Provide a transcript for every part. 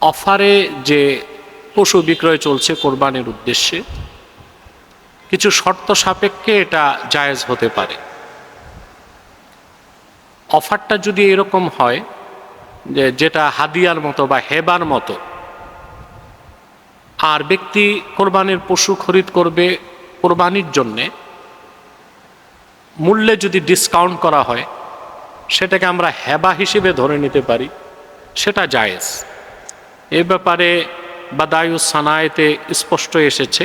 অফারে যে পশু বিক্রয় চলছে কোরবানির উদ্দেশ্যে, কিছু শর্ত সাপেক্ষে এটা জায়েজ হতে পারে। অফারটা যদি এরকম হয় যে যেটা হাদিয়ার মতো বা হেবার মতো, আর ব্যক্তি কোরবানির পশু খরিদ করবে কোরবানির জন্যে, মূল্যে যদি ডিসকাউন্ট করা হয়, সেটাকে আমরা হেবা হিসেবে ধরে নিতে পারি, সেটা জায়েজ। এ ব্যাপারে বাদায়ু সানায়েতে স্পষ্ট এসেছে,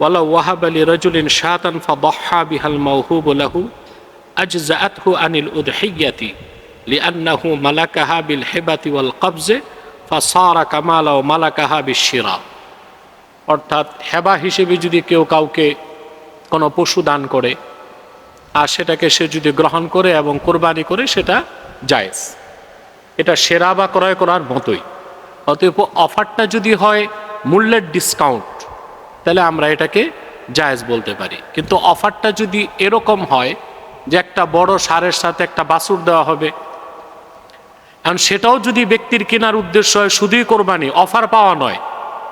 ওয়ালা ওয়াহাব আলী রজুলিন শাহাতান ফাদহা বিহাল মাওহুব লাহু আজজাআতহু আনিল উদহিয়াতি লিআন্নাহু মালাকাহা বিল হিবাতি ওয়াল কবজে ফাসারা কামালা ও মালাকাহা বিশিরা। অর্থাৎ হেবা হিসেবে যদি কেউ কাউকে কোনো পশু দান করে, আর সেটাকে সে যদি গ্রহণ করে এবং কোরবানি করে, সেটা জায়েজ। এটা সেরা বা ক্রয় করার মতোই। অতএব অফারটা যদি হয় মূল্যের ডিসকাউন্ট তাহলে আমরা এটাকে জায়েজ বলতে পারি। কিন্তু অফারটা যদি এরকম হয় যে একটা বড় সারের সাথে একটা বাছুর দেওয়া হবে, এখন সেটাও যদি ব্যক্তির কেনার উদ্দেশ্য হয় শুধুই কোরবানি, অফার পাওয়া নয়,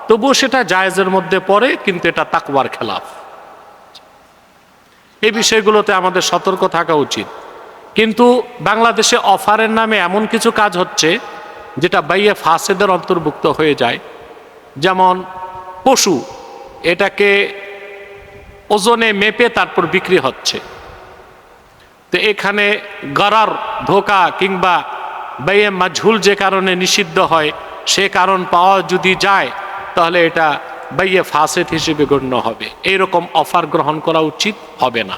তবুও সেটা জায়েজের মধ্যে পড়ে, কিন্তু এটা তাকওয়ার খেলাফ। এই বিষয়গুলোতে আমাদের সতর্ক থাকা উচিত। কিন্তু বাংলাদেশে অফারের নামে এমন কিছু কাজ হচ্ছে যেটা বাইয়ে ফাসেদের অন্তর্ভুক্ত হয়ে যায়। যেমন পশু, এটাকে ওজনে মেপে তারপর বিক্রি হচ্ছে। তো এখানে গরার, ধোকা কিংবা বাইয়ে মাঝুল যে কারণে নিষিদ্ধ হয়, সে কারণ পাওয়া যদি যায়, তাহলে এটা বাইয়ে ফাসেদ হিসেবে গণ্য হবে। এইরকম অফার গ্রহণ করা উচিত হবে না।